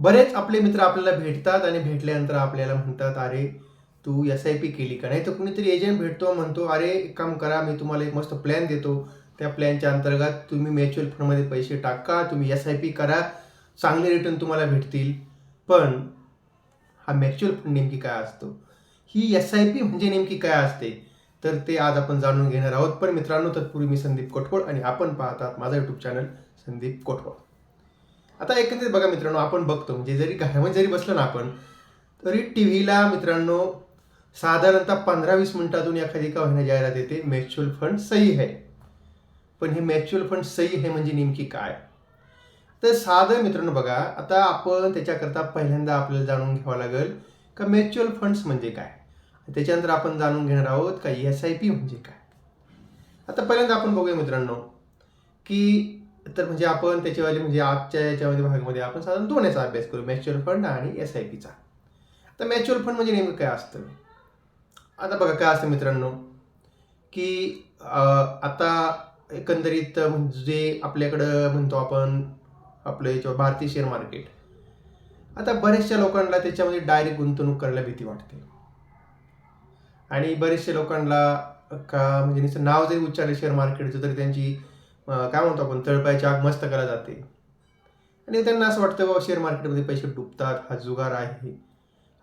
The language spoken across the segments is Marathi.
बरेच आपले मित्र आपल्याला भेटतात आणि भेटल्यानंतर आपल्याला म्हणतात अरे तू एस आय पी केली का? नाही तर कुणीतरी एजंट भेटतो म्हणतो अरे एक काम करा मी तुम्हाला एक मस्त प्लॅन देतो. त्या प्लॅनच्या अंतर्गत तुम्ही म्युच्युअल फंडमध्ये पैसे टाका तुम्ही एस आय पी करा चांगले रिटर्न तुम्हाला भेटतील. पण हा म्युच्युअल फंड नेमकी काय असतो? ही एस आय पी म्हणजे नेमकी काय असते? तर ते आज आपण जाणून घेणार आहोत. पण मित्रांनो तत्पूर्वी मी संदीप कोठवळ आणि आपण पाहतात माझा यूट्यूब चॅनल संदीप कोठवळ आता एकंदरीत बघा मित्रांनो आपण बघतो म्हणजे जरी घरामध्ये जरी बसलो ना आपण तरी टी व्हीला मित्रांनो साधारणतः पंधरा वीस मिनिटातून एखादी का होण्या जाहिरात येते म्युच्युअल फंड सही आहे पण हे म्युच्युअल फंड सही हे म्हणजे नेमकी काय? तर साधं मित्रांनो बघा आता आपण त्याच्याकरता पहिल्यांदा आपल्याला जाणून घ्यावं लागेल का म्युच्युअल फंड्स म्हणजे काय? त्याच्यानंतर आपण जाणून घेणार आहोत का एस आय पी म्हणजे काय? आता पहिल्यांदा आपण बघूया मित्रांनो की तर म्हणजे आपण त्याच्यावाले म्हणजे आजच्या याच्यामध्ये भागामध्ये आपण साधारण दोन याचा अभ्यास करू म्युच्युअल फंड आणि एस आय पीचा तर म्युच्युअल फंड म्हणजे नेमकं काय असतं? आता बघा काय असतं मित्रांनो? की आता एकंदरीत म्हणजे आपल्याकडं म्हणतो आपण आपलं याच्यावर भारतीय शेअर मार्केट आता बऱ्याचशा लोकांना त्याच्यामध्ये डायरेक्ट गुंतवणूक करायला भीती वाटते. आणि बरेचशा लोकांना का म्हणजे नुसतं नाव जरी उच्चारलं शेअर मार्केटचं तरी त्यांची काय म्हणतो आपण तळपायची आग मस्त करा जाते. आणि त्यांना असं वाटतं बाबा शेअर मार्केटमध्ये पैसे डुबतात हा जुगार आहे.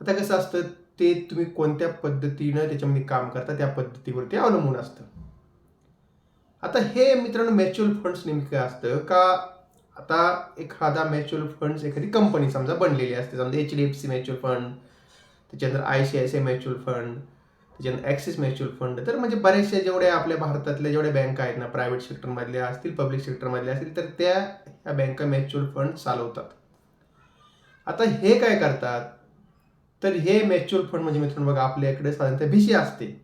आता कसं असतं ते तुम्ही कोणत्या पद्धतीनं त्याच्यामध्ये काम करता त्या पद्धतीवरती अवलंबून असतं. आता हे मित्रांनो म्युच्युअल फंड्स नेमकं काय असतं? का आता एखादा म्युच्युअल फंड्स एखादी कंपनी समजा बनलेली असते समजा H D F C mutual fund त्याच्यानंतर I C I C I mutual fund त्याच्यानंतर ॲक्सिस म्युच्युअल फंड तर म्हणजे बऱ्याचशा जेवढ्या आपल्या भारतातल्या जेवढ्या बँका आहेत ना प्रायव्हेट सेक्टरमधल्या असतील पब्लिक सेक्टरमधल्या असतील तर त्या ह्या बँका म्युच्युअल फंड चालवतात. आता हे काय करतात? तर हे म्युच्युअल फंड म्हणजे मित्रांनो बघा आपल्याकडे साधारणतः भिशी असते.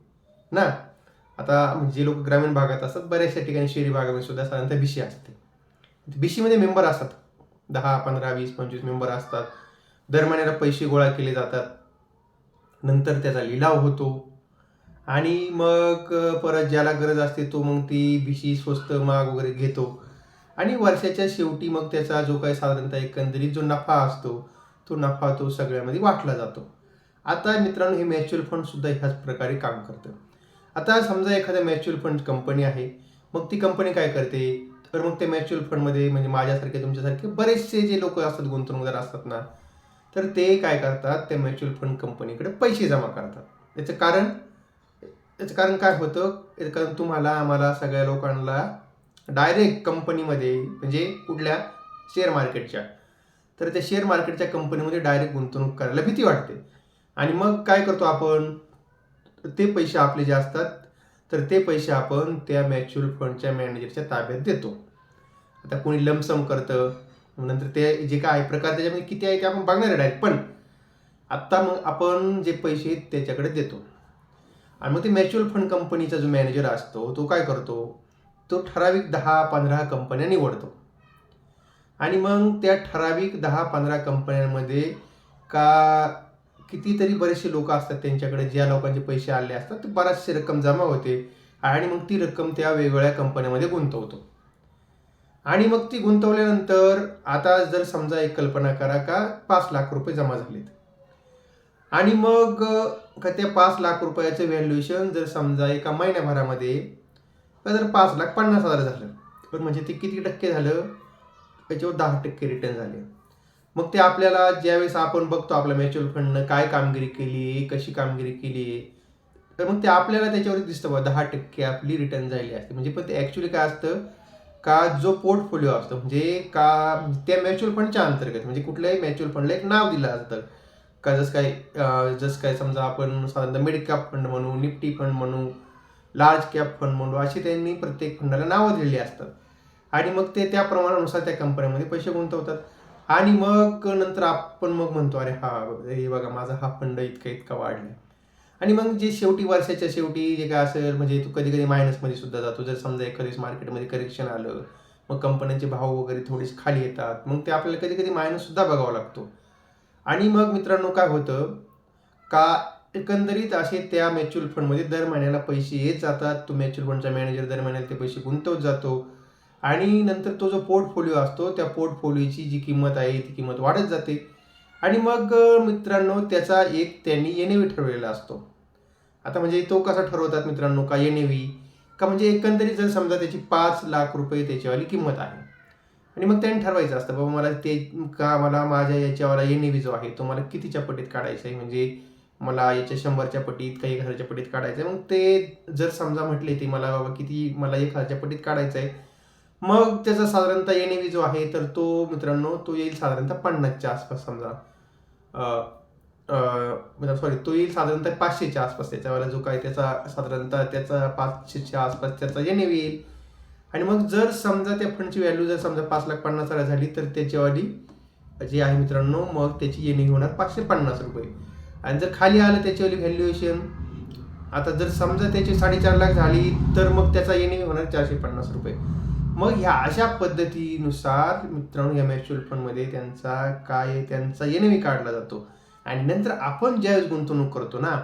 ना? आता जे लोक ग्रामीण भागात असतात बऱ्याचशा ठिकाणी शहरी भागामध्ये सुद्धा साधारणतः भिशी असते. भिशीमध्ये मेंबर असतात. दहा पंधरा वीस पंचवीस मेंबर असतात. दर महिन्याला पैसे गोळा केले जातात. नंतर त्याचा लिलाव होतो. आणि मग परत ज्याला गरज असते तो मग ती भिशी स्वस्त महाग वगैरे घेतो. आणि वर्षाच्या शेवटी मग त्याचा जो काही साधारणतः एकंदरीत जो नफा असतो तो नफा तो सगळ्यामध्ये वाटला जातो. आता मित्रांनो हे म्युच्युअल फंड सुद्धा ह्याच प्रकारे काम करतं. आता समजा एखाद्या म्युच्युअल फंड कंपनी आहे मग ती कंपनी काय करते? तर मग त्या म्युच्युअल फंडमध्ये म्हणजे माझ्यासारखे तुमच्यासारखे बरेचसे जे लोक असतात गुंतवणूकदार असतात ना तर ते काय करतात? त्या म्युच्युअल फंड कंपनीकडे पैसे जमा करतात. याचं कारण? याचं कारण काय होतं? याचं कारण तुम्हाला आम्हाला सगळ्या लोकांना डायरेक्ट कंपनीमध्ये म्हणजे कुठल्या शेअर मार्केटच्या तर त्या शेअर मार्केटच्या कंपनीमध्ये डायरेक्ट गुंतवणूक करायला भीती वाटते. आणि मग काय करतो आपण? ते पैसे आपले जे असतात तर ते पैसे आपण त्या म्युच्युअल फंडच्या मॅनेजरच्या ताब्यात देतो. आता कोणी लमसम करतं नंतर ते जे काय प्रकार त्याच्यामध्ये किती आहे ते आपण बघणार आहे डायरेक्ट पण आत्ता मग आपण जे पैसे आहेत त्याच्याकडे देतो. आणि मग ते म्युच्युअल फंड कंपनीचा जो मॅनेजर असतो तो काय करतो? तो ठराविक दहा पंधरा कंपन्या निवडतो. आणि मग त्या ठराविक दहा पंधरा कंपन्यांमध्ये का कितीतरी बरेचसे लोक असतात त्यांच्याकडे ज्या लोकांचे पैसे आले असतात ते बराचशी रक्कम जमा होते आणि मग ती रक्कम त्या वेगवेगळ्या कंपन्यामध्ये गुंतवतो. आणि मग ती गुंतवल्यानंतर आता जर समजा एक कल्पना करा का पाच लाख रुपये जमा झालेत. आणि मग का त्या पाच लाख रुपयाचं व्हॅल्युएशन जर समजा एका महिन्याभरामध्ये जर पाच लाख पन्नास हजार झालं पण म्हणजे ते किती टक्के झालं? त्याच्यावर दहा टक्के रिटर्न झाले. मग ते आपल्याला ज्यावेळेस आपण बघतो आपल्या म्युच्युअल फंडनं काय कामगिरी केली कशी कामगिरी केली तर मग ते आपल्याला त्याच्यावर दिसतं बघा दहा टक्के आपली रिटर्न झाली असते. म्हणजे पण ते ॲक्च्युली काय असतं? का जो पोर्टफोलिओ असतो म्हणजे का त्या म्युच्युअल फंडच्या अंतर्गत म्हणजे कुठल्याही म्युच्युअल फंडला एक नाव दिलं असतं का जसं काय जसं काय समजा आपण साधारणतः मिड कॅप फंड म्हणू निफ्टी फंड म्हणू लार्ज कॅप फंड म्हणू अशी त्यांनी प्रत्येक फंडाला नावं दिलेली असतात. आणि मग ते त्या प्रमाणानुसार त्या कंपन्यामध्ये पैसे गुंतवतात. आणि मग नंतर आपण मग म्हणतो अरे हा हे बघा माझा हा फंड इतका इतका वाढला आणि मग जे शेवटी वर्षाच्या शेवटी जे काय असेल म्हणजे तू कधी कधी मायनसमध्ये सुद्धा जातो. जर समजा एखाद्या मार्केटमध्ये करेक्शन आलं मग कंपन्यांचे भाव वगैरे थोडेसे खाली येतात. मग ते आपल्याला कधी कधी मायनस सुद्धा बघावा लागतो. आणि मग मित्रांनो काय होतं? का एकंदरीत असे त्या म्युच्युअल फंडमध्ये दर महिन्याला पैसे येत जातात. तो म्युच्युअल फंडचा मॅनेजर दर महिन्याला ते पैसे गुंतवत जातो. आणि नंतर तो जो पोर्टफोलिओ असतो त्या पोर्टफोलिओची जी किंमत आहे ती किंमत वाढत जाते. आणि मग मित्रांनो त्याचा एक त्यांनी एन ठरवलेला असतो. आता म्हणजे तो कसा ठरवतात मित्रांनो? का एन का म्हणजे एकंदरीत जर समजा त्याची पाच लाख रुपये त्याच्यावाली किंमत आहे. आणि मग त्यांनी ठरवायचं असतं बाबा मला ते का मला माझ्या याच्यावाला एन जो आहे तो मला कितीच्या पटीत काढायचा आहे? म्हणजे मला याच्या शंभरच्या पटीत काही एक हजारच्या पटीत काढायचं आहे. मग ते जर समजा म्हटले ते मला बाबा किती मला एक हजारच्या पटीत काढायचं आहे? मग त्याचा साधारणतः एन जो आहे तर तो मित्रांनो तो येईल साधारणतः पन्नासच्या आसपास समजा. सॉरी तो येईल साधारणतः पाचशेच्या आसपास त्याच्यावाला जो काय त्याचा साधारणतः त्याचा पाचशेच्या आसपास त्याचा एन येईल. आणि मग जर समजा त्या फंडची व्हॅल्यू जर समजा पाच लाख पन्नास हजार झाली तर त्याच्यावाली जी आहे मित्रांनो मग त्याची एन होणार पाचशे पन्नास रुपये. आणि जर खाली आलं त्याच्यावाली व्हॅल्युएशन आता जर समजा त्याची साडेचार लाख झाली तर मग त्याचा एन होणार चारशे पन्नास रुपये. मग ह्या अशा पद्धतीनुसार मित्रांनो या म्युच्युअल फंडमध्ये त्यांचा काय त्यांचा एन काढला जातो. आणि नंतर आपण ज्यावेळेस गुंतवणूक करतो ना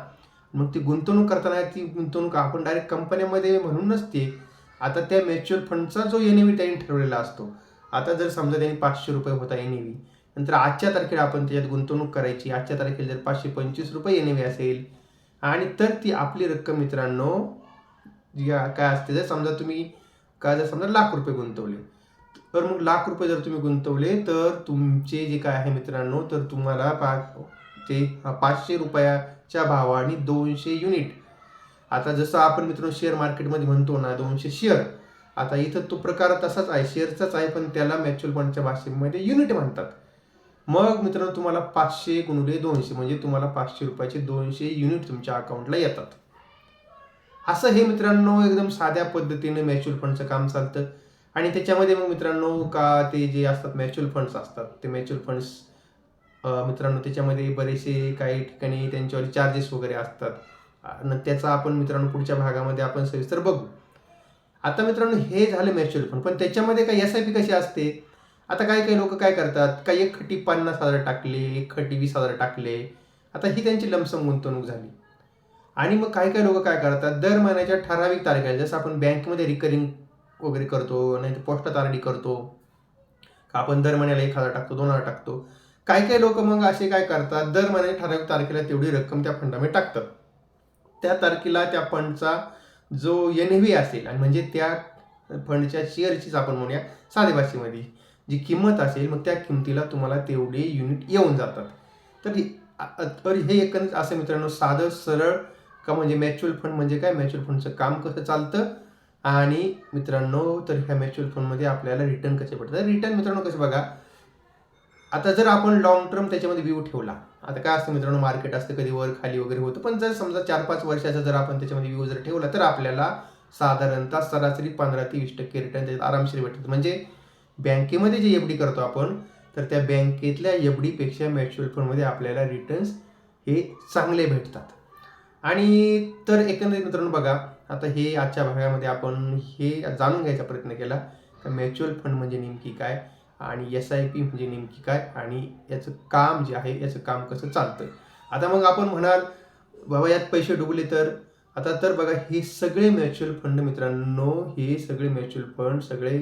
मग ती गुंतवणूक करताना ती गुंतवणूक आपण डायरेक्ट कंपन्यामध्ये म्हणून नसते. आता त्या म्युच्युअल फंडचा जो एन त्यांनी ठरवलेला असतो आता जर समजा त्यांनी पाचशे रुपये होता एन नंतर आजच्या तारखेला आपण त्याच्यात गुंतवणूक करायची आजच्या तारखेला जर पाचशे पंचवीस रुपये एन असेल आणि तर ती आपली रक्कम मित्रांनो या काय असते जर समजा तुम्ही काय जर समजा लाख रुपये गुंतवले तर मग लाख रुपये जर तुम्ही गुंतवले तर तुमचे जे काय आहे मित्रांनो तर तुम्हाला पा ते पाचशे रुपयाच्या भावाने दोनशे युनिट आता जसं आपण मित्रांनो शेअर मार्केटमध्ये म्हणतो ना दोनशे शेअर आता इथं तो प्रकार तसाच आहे शेअरचाच आहे पण त्याला म्युच्युअल फंडच्या भाषेमध्ये युनिट म्हणतात. मग मित्रांनो तुम्हाला पाचशे गुणुले दोनशे म्हणजे तुम्हाला पाचशे रुपयाचे दोनशे युनिट तुमच्या अकाउंटला येतात. असं हे मित्रांनो एकदम साध्या पद्धतीने म्युच्युअल फंडचं काम चालतं. आणि त्याच्यामध्ये मग मित्रांनो का ते जे असतात म्युच्युअल फंड्स असतात ते म्युच्युअल फंड्स मित्रांनो त्याच्यामध्ये बरेचसे काही ठिकाणी त्यांच्यावर चार्जेस वगैरे असतात. त्याचा आपण मित्रांनो पुढच्या भागामध्ये आपण सविस्तर बघू. आता मित्रांनो हे झालं म्युच्युअल फंड पण त्याच्यामध्ये काय एस आय पी कशी असते? आता काही काही लोक काय करतात? काही एक खटी पन्नास हजार टाकले एक खटी वीस हजार टाकले. आता ही त्यांची लमसम गुंतवणूक झाली. आणि मग काही काही लोक काय करतात? दर महिन्याच्या ठराविक तारखेला जसं आपण बँकेमध्ये रिकरिंग वगैरे करतो नाही तर पोस्टात आर डी करतो का आपण दर महिन्याला एक हजार टाकतो दोन हजार टाकतो. काही काही लोक मग असे काय करतात? दर महिन्याच्या ठराविक तारखेला तेवढी रक्कम त्या फंडामध्ये टाकतात. त्या तारखेला त्या फंडचा जो एन व्ही असेल आणि म्हणजे त्या फंडच्या शेअरचीच आपण म्हणूया साधे भाषेमध्ये जी किंमत असेल मग त्या किमतीला तुम्हाला तेवढे युनिट येऊन जातात. तर हे- तर हे एकंदरीत असं मित्रांनो साधं सरळ का म्हणजे म्युच्युअल फंड म्हणजे काय? म्युच्युअल फंडचं काम कसं चालतं? आणि मित्रांनो तर ह्या म्युच्युअल फंडमध्ये आपल्याला रिटर्न कसे पडतात? रिटर्न मित्रांनो कसं बघा आता जर आपण लॉंग टर्म त्याच्यामध्ये व्ह्यू ठेवला आता काय असतं मित्रांनो मार्केट असतं कधी वर खाली वगैरे होतं पण जर समजा चार पाच वर्षाचा जर आपण त्याच्यामध्ये व्ह्यू जर ठेवला तर आपल्याला साधारणतः सरासरी पंधरा ते वीस टक्के रिटर्न त्याच्यात आरामशीर भेटतात. म्हणजे बँकेमध्ये जे एफ डी करतो आपण तर त्या बँकेतल्या एफ डीपेक्षा म्युच्युअल फंडमध्ये आपल्याला रिटर्न्स हे चांगले भेटतात. आणि तर एकंदरीत मित्रांनो बघा आता हे आजच्या भागामध्ये आपण हे जाणून घ्यायचा प्रयत्न केला तर म्युच्युअल फंड म्हणजे नेमकी काय? आणि एस आय पी म्हणजे नेमकी काय आणि याचं काम जे आहे याचं काम कसं चालतं आता मग आपण म्हणाल बाबा यात पैसे डुबले तर? आता तर बघा हे सगळे म्युच्युअल फंड मित्रांनो हे सगळे म्युच्युअल फंड सगळे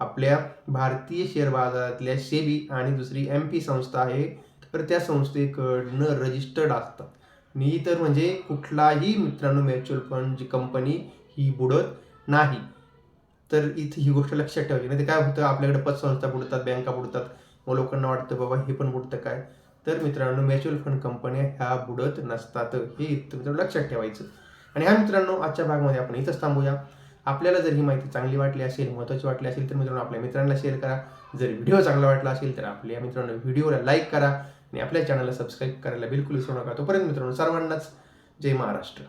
आपल्या भारतीय शेअर बाजारातल्या सेबी आणि दुसरी एम पी संस्था आहे तर त्या संस्थेकडनं रजिस्टर्ड असतात. मी तर म्हणजे कुठलाही मित्रांनो म्युच्युअल फंड जी कंपनी ही बुडत नाही. तर इथे ही गोष्ट लक्षात ठेवायची. नाही काय होतं? आपल्याकडे पतसंस्था बुडतात बँका बुडतात. मग लोकांना वाटतं बाबा हे पण बुडतं काय? तर मित्रांनो म्युच्युअल फंड कंपन्या ह्या बुडत नसतात. हे इथं मित्रांनो लक्षात ठेवायचं. आणि ह्या मित्रांनो आजच्या भागामध्ये आपण इथंच थांबूया. आपल्याला जर ही माहिती चांगली वाटली असेल महत्त्वाची वाटली असेल तर मित्रांनो आपल्या मित्रांना शेअर करा. जर व्हिडिओ चांगला वाटला असेल तर आपल्या मित्रांनो व्हिडिओला लाईक करा. आणि आपल्या चॅनलला सबस्क्राईब करायला बिलकुल विसरू नका. तोपर्यंत मित्रांनो सर्वांनाच जय महाराष्ट्र.